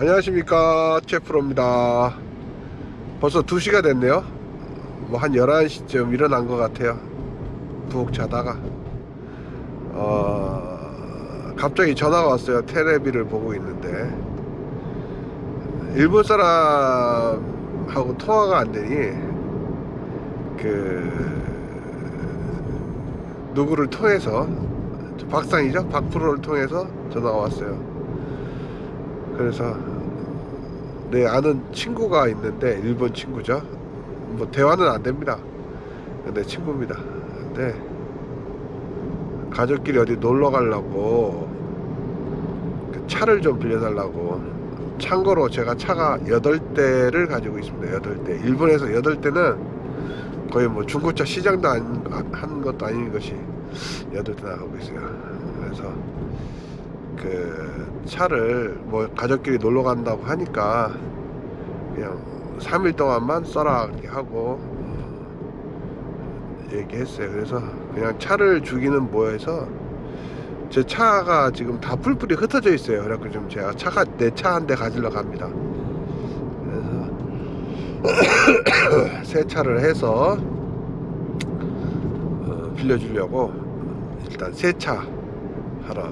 안녕하십니까. 최프로입니다. 벌써 2시가 됐네요. 뭐 한 11시쯤 일어난 것 같아요. 푹 자다가. 어, 갑자기 전화가 왔어요. 테레비를 보고 있는데. 일본 사람하고 통화가 안 되니 그 누구를 통해서 박상이죠? 박프로를 통해서 전화가 왔어요. 그래서 내 아는 친구가 있는데 일본 친구죠. 뭐 대화는 안 됩니다. 근데 친구입니다. 근데 가족끼리 어디 놀러 가려고 그 차를 좀 빌려달라고. 참고로 제가 차가 8대를 가지고 있습니다. 8대. 일본에서 8대는 거의 뭐 중고차 시장도 안, 한 것도 아닌 것이 8대 나가고 있어요. 그래서 그 차를 뭐 가족끼리 놀러 간다고 하니까 그냥 3일 동안만 써라 이렇게 하고 어, 얘기했어요. 그래서 그냥 차를 주기는 뭐해서 제 차가 지금 다 풀풀이 흩어져 있어요. 그래갖고 지금 제가 차가 내 차 한 대 가지러 갑니다. 그래서 세차를 해서 어, 빌려주려고 일단 세차 하러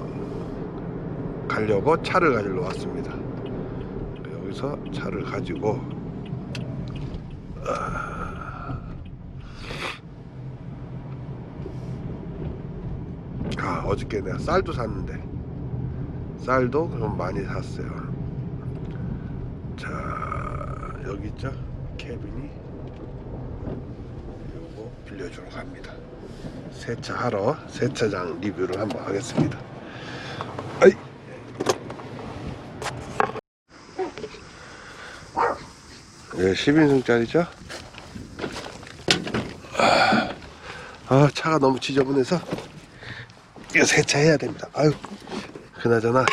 가려고 차를 가지러 왔습니다. 여기서 차를 가지고 아 어저께 내가 쌀도 샀는데 쌀도 좀 많이 샀어요. 자 여기 있죠 캐빈이 요거 빌려주러 갑니다. 세차하러 세차장 리뷰를 한번 하겠습니다. 예, 10인승짜리죠? 아, 차가 너무 지저분해서 이거 세차해야 됩니다. 아유, 그나저나,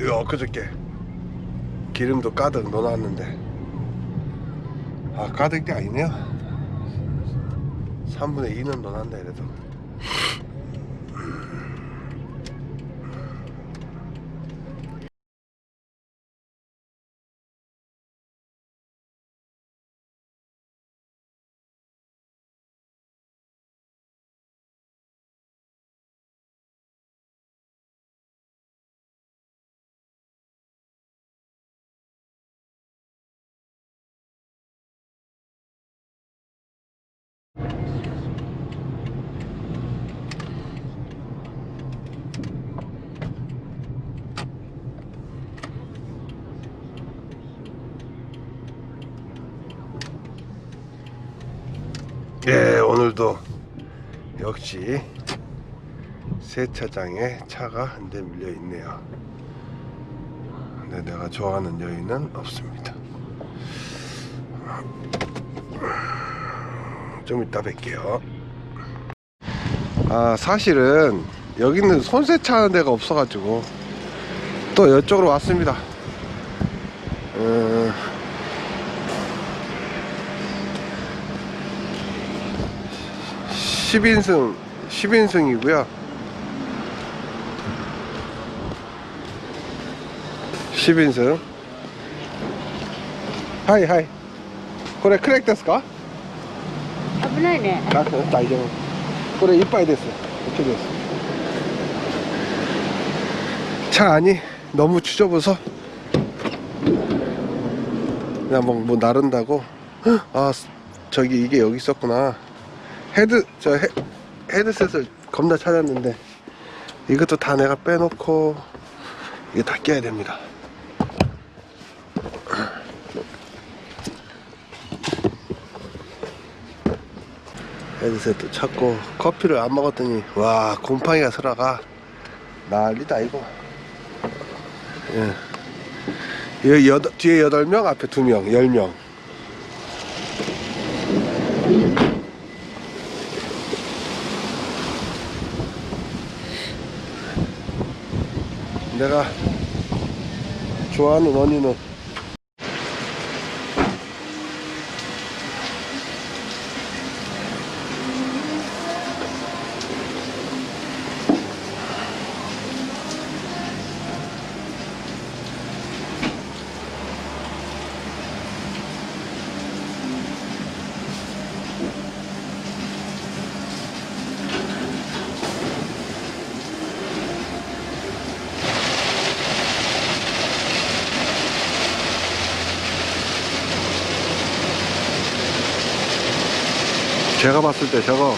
이거 엊그저께 기름도 가득 넣어놨는데. 아 가득이 아니네요. 3분의 2는 넣어놨네 그래도 예 오늘도 역시 세차장에 차가 한 대 밀려 있네요. 근데 내가 좋아하는 여인은 없습니다. 좀 이따 뵐게요. 아 사실은 여기는 손세차 하는 데가 없어가지고 또 이쪽으로 왔습니다. 음, 10인승 10인승이고요 10인승 하이 하이 これクレックですか危ないね。あ大丈夫これいっぱいです OK です 차 안이 너무 추접어서 그냥 뭐, 뭐 나른다고 헉, 아 저기 이게 여기 있었구나 헤드 저 헤, 헤드셋을 겁나 찾았는데 이것도 다 내가 빼놓고 이게 다 껴야 됩니다 헤드셋도 찾고 커피를 안 먹었더니 와 곰팡이가 들어가 난리다 이거 예. 여덟, 뒤에 8명, 앞에 2명, 10명. 내가 좋아하는 원인은 제가 봤을 때 저거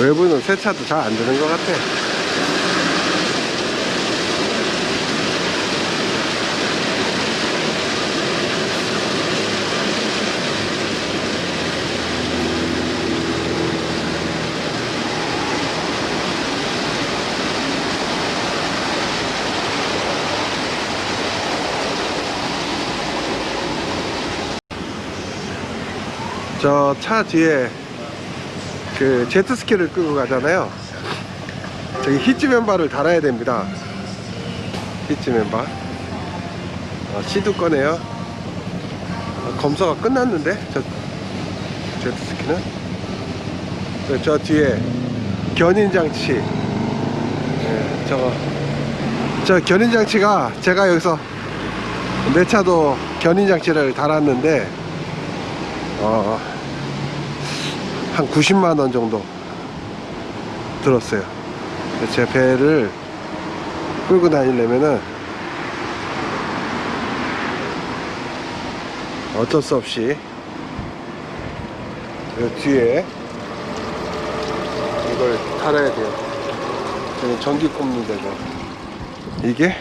외부는 세차도 잘 안 되는 것 같아. 저 차 뒤에 그 제트스키를 끌고 가잖아요. 저기 히치 맨바를 달아야 됩니다. 히치 맨바. 어, 시도 꺼내요. 어, 검사가 끝났는데 저 제트스키는 저, 저 뒤에 견인 장치. 예, 저거 저 견인 장치가 제가 여기서 내 차도 견인 장치를 달았는데 어. 한 90만 원 정도 들었어요. 제 배를 끌고 다니려면은 어쩔 수 없이 이 뒤에 이걸 달아야 돼요. 저는 전기 꼽는 데고 이게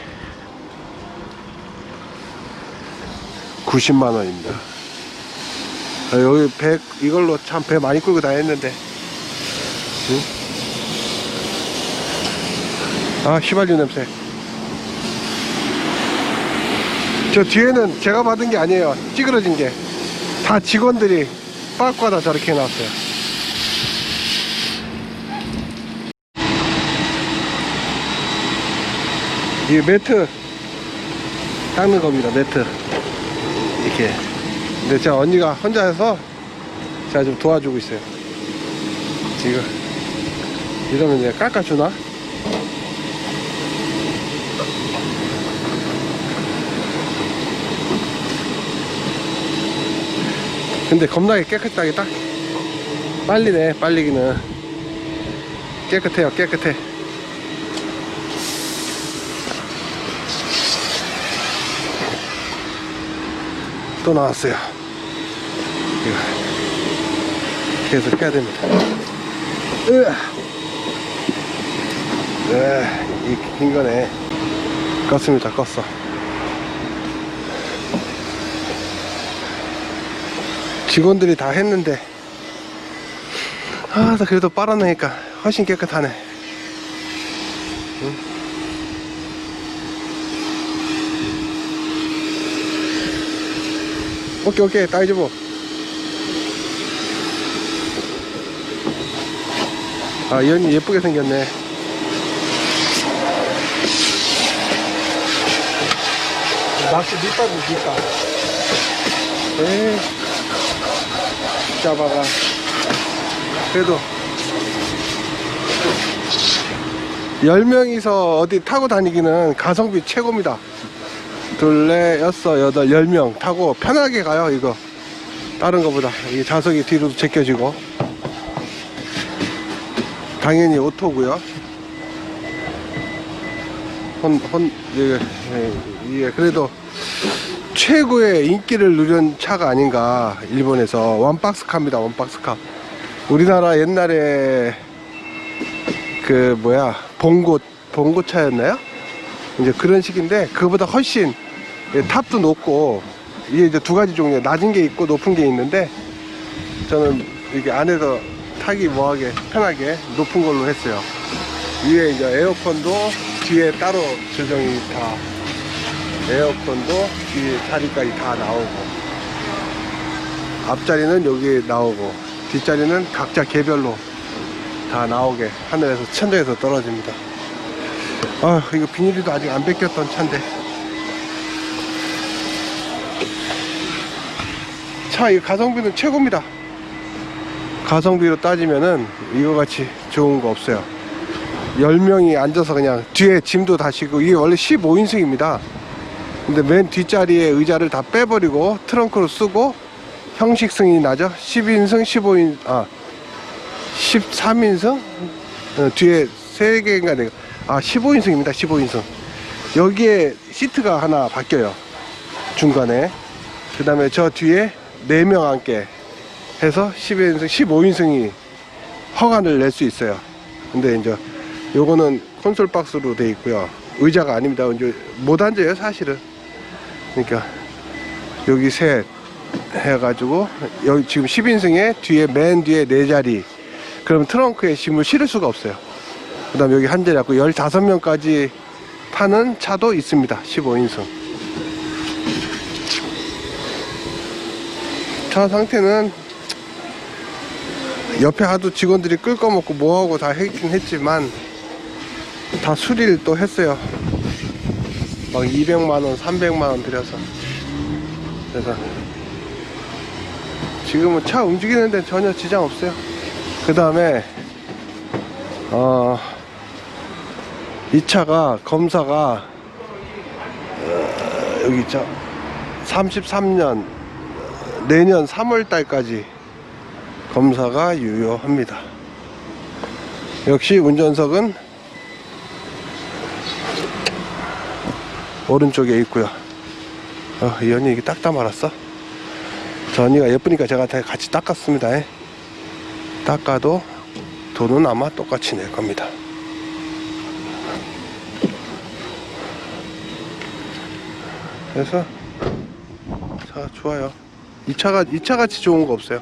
90만 원입니다. 아, 여기 배 이걸로 참 배 많이 끌고 다녔는데. 응? 아 휘발유 냄새. 저 뒤에는 제가 받은 게 아니에요. 찌그러진 게. 다 직원들이 빠꾸하다 저렇게 해놨어요. 이 매트. 닦는 겁니다 매트. 이렇게 근데 제가 언니가 혼자 해서 제가 좀 도와주고 있어요. 지금 이러면 이제 깎아주나? 근데 겁나게 깨끗하게 딱 빨리네 빨리기는 깨끗해요 깨끗해 또 나왔어요 계속 해야 됩니다. 네, 이긴 거네. 껐습니다. 껐어. 직원들이 다 했는데, 아, 나 그래도 빨아내니까 훨씬 깨끗하네. 응? 오케이, 오케이, 다이즈보. 아, 이 언니 예쁘게 생겼네. 낚시 밑밥이 밑밥. 에이, 잡아가. 그래도, 10명이서 어디 타고 다니기는 가성비 최고입니다. 둘, 넷, 여섯, 여덟, 열 명 타고 편하게 가요, 이거. 다른 거보다. 이 좌석이 뒤로 제껴지고. 당연히 오토고요. 혼, 혼, 예, 예, 예, 그래도 최고의 인기를 누린 차가 아닌가, 일본에서. 원박스카입니다, 원박스카. 우리나라 옛날에 그, 뭐야, 봉고, 봉고차였나요? 이제 그런 식인데, 그보다 훨씬 예, 탑도 높고, 이게 이제 두 가지 종류, 낮은 게 있고 높은 게 있는데, 저는 이게 안에서 타기 뭐하게 편하게 높은 걸로 했어요. 위에 이제 에어컨도 뒤에 따로 조정이 다 에어컨도 뒤에 자리까지 다 나오고 앞자리는 여기 나오고 뒷자리는 각자 개별로 다 나오게 하늘에서 천장에서 떨어집니다. 아 이거 비닐도 아직 안 벗겼던 차인데 차 이 가성비는 최고입니다 가성비로 따지면은 이거 같이 좋은 거 없어요. 10명이 앉아서 그냥 뒤에 짐도 다 싣고 이게 원래 15인승입니다. 근데 맨 뒷자리에 의자를 다 빼버리고 트렁크로 쓰고 형식 승인이 나죠? 10인승 15인 아 13인승? 어, 뒤에 3개인가 4개. 아 15인승입니다 15인승. 여기에 시트가 하나 바뀌어요 중간에. 그 다음에 저 뒤에 4명 앉게 해서 10인승 15인승이 허가를 낼 수 있어요. 근데 이제 요거는 콘솔 박스로 돼 있고요. 의자가 아닙니다. 이제 못 앉아요 사실은. 그러니까 여기 셋 해가지고 여기 지금 10인승에 뒤에 맨 뒤에 네 자리. 그럼 트렁크에 짐을 실을 수가 없어요. 그 다음 여기 한 자리 갖고 15명까지 타는 차도 있습니다. 15인승. 차 상태는 옆에 하도 직원들이 끌거 먹고 뭐하고 다 했긴 했지만 다 수리를 또 했어요. 막 200만원 300만원 들여서. 그래서 지금은 차 움직이는 데 전혀 지장 없어요. 그 다음에 어, 이 차가 검사가 어, 여기 있죠? 33년 내년 3월 달까지 검사가 유효합니다. 역시 운전석은 오른쪽에 있고요. 어, 이 언니 이게 닦다 말았어? 저 언니가 예쁘니까 제가 다 같이 닦았습니다. 예. 닦아도 돈은 아마 똑같이 낼 겁니다. 그래서 차 좋아요. 이 차가 이 차 같이 좋은 거 없어요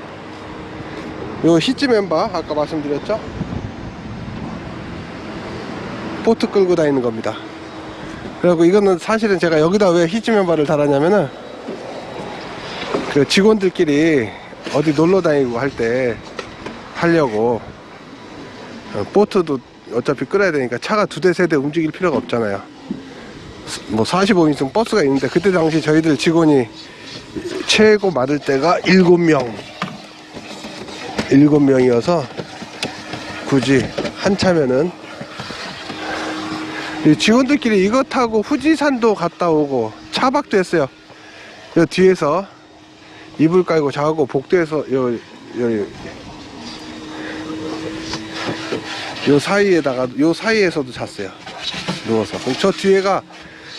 요 히치 멤버 아까 말씀드렸죠? 보트 끌고 다니는 겁니다. 그리고 이거는 사실은 제가 여기다 왜 히치 멤버를 달았냐면은 그 직원들끼리 어디 놀러 다니고 할 때 하려고 어, 보트도 어차피 끌어야 되니까 차가 두 대 세 대 움직일 필요가 없잖아요. 뭐 45인승 버스가 있는데 그때 당시 저희들 직원이 최고 많을 때가 7명 7명이어서 굳이 한 차면은 이 직원들끼리 이거 타고 후지산도 갔다 오고 차박도 했어요. 요 뒤에서 이불 깔고 자고 복도에서 요, 요, 요, 요 사이에다가 요 사이에서도 잤어요. 누워서. 그럼 저 뒤에가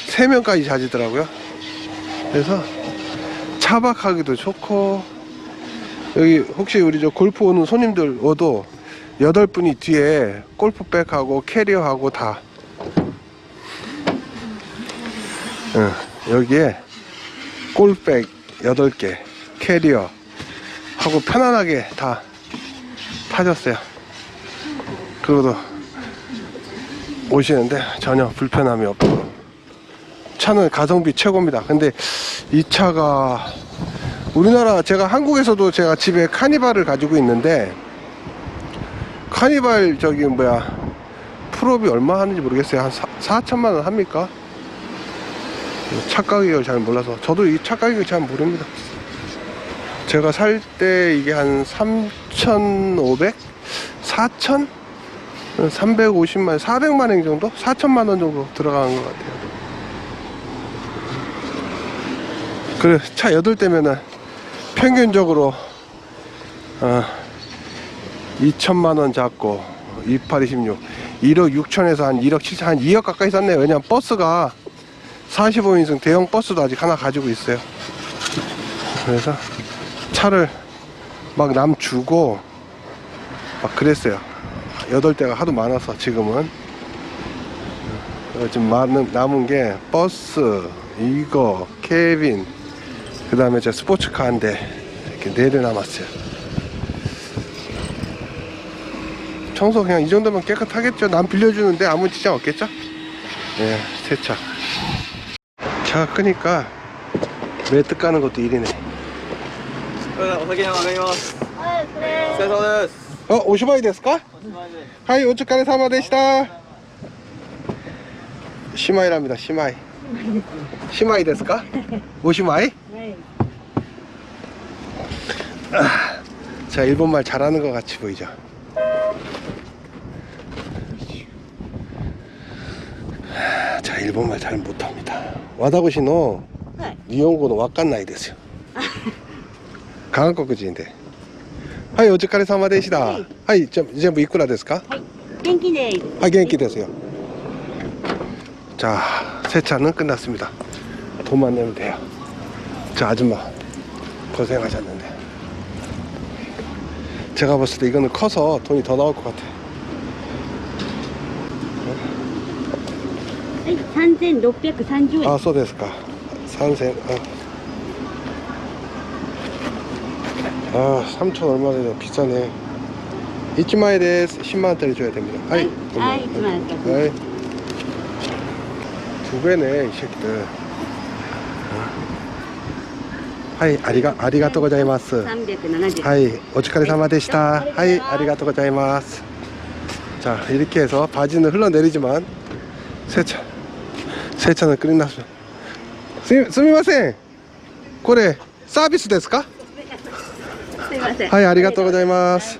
세 명까지 자지더라고요. 그래서 차박하기도 좋고 여기 혹시 우리 저 골프 오는 손님들 오도 여덟 분이 뒤에 골프백하고 캐리어하고 다 응, 여기에 골프백 여덟 개 캐리어 하고 편안하게 다 타졌어요. 그리고도 오시는데 전혀 불편함이 없고 차는 가성비 최고입니다. 근데 이 차가 우리나라 제가 한국에서도 제가 집에 카니발을 가지고 있는데 카니발 저기 뭐야 풀업이 얼마 하는지 모르겠어요. 한 4, 4천만 원 합니까? 차 가격을 잘 몰라서 저도 이 차 가격을 잘 모릅니다. 제가 살 때 이게 한 3,500? 4,000? 350만, 400만 원 정도? 4천만 원 정도 들어가는 것 같아요. 그래, 차 8대면은 평균적으로, 어, 2천만 원 잡고, 28, 26, 1억 6천에서 한 1억 7천, 한 2억 가까이 썼네요. 왜냐면 버스가 45인승 대형 버스도 아직 하나 가지고 있어요. 그래서 차를 막 남 주고 막 그랬어요. 여덟 대가 하도 많아서 지금은 어, 지금 많은, 남은 게 버스, 이거, 케빈, 그 다음에 제 스포츠카 한 대 이렇게 네 대 남았어요 청소 그냥 이 정도면 깨끗하겠죠 남 빌려주는데 아무 지장 없겠죠 예 세차 차 끄니까 매트 까는 것도 일이네 네. 어, 오시바이 됐을까? 하이, 오츠카레 사마 데시다. 시마이랍니다, 시마이. 시마이 됐을까? 오시마이? はい。 자, 일본말 잘하는 것 같이 보이죠? 자, 일본말 잘 못합니다. 와다고시노 はい。日本語のわかんないですよ。韓国人で。はい、お疲れ様でした。はいはい、じゃ全部いくらですかはい。元気で。はい、元気ですよ。 자, 세차는 끝났습니다. 돈만 내면 돼요. 자, 아줌마 고생하셨는데. 제가 봤을 때 이거는 커서 돈이 더 나올 것 같아. 3630원. 아, 소데스까. 3생 어. 아. 아, 3천 얼마래요. 비싸네. 이치마에 대해서 10만원짜리 줘야 됩니다. 아이, 아이, 2만원짜리. 아이. 두 배네, 이 새끼들. 하이, 아리가, 아리가또 고자이마스. 三百七十。 하이, 오츠카레 사마 데시다. 하이, 아리가또 고자이마스. 자, 이렇게 해서 바지는 흘러내리지만 세차. 세차는 끝났습니다. 스, 스미마셍. 고래 서비스 ですか?すいません。はい、ありがとうございます。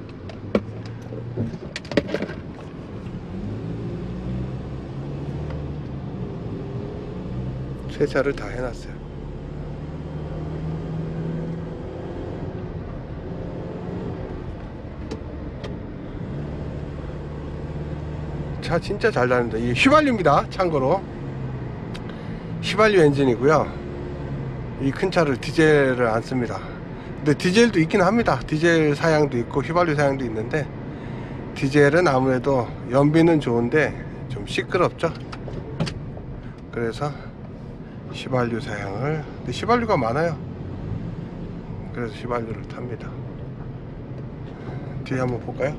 세차를 다 해놨어요. 차 진짜 잘 다닙니다. 이 휘발유입니다. 참고로 휘발유 엔진이고요. 이 큰 차를 디젤을 안 씁니다. 근데 디젤도 있긴 합니다. 디젤 사양도 있고 휘발유 사양도 있는데 디젤은 아무래도 연비는 좋은데 좀 시끄럽죠. 그래서 휘발유 사양을 근데 휘발유가 많아요. 그래서 휘발유를 탑니다. 뒤에 한번 볼까요?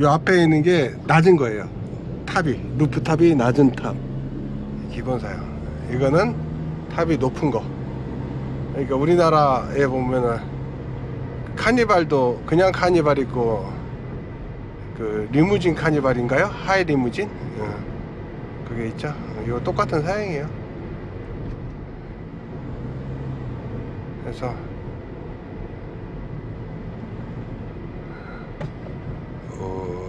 이 앞에 있는 게 낮은 거예요. 탑이 루프 탑이 낮은 탑 기본 사양. 이거는 탑이 높은 거. 그러니까 우리나라에 보면은 카니발도 그냥 카니발 있고 그 리무진 카니발인가요? 하이 리무진? 어, 그게 있죠. 어, 이거 똑같은 사양이에요. 그래서 오,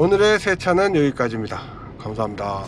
오늘의 세차는 여기까지입니다. 감사합니다.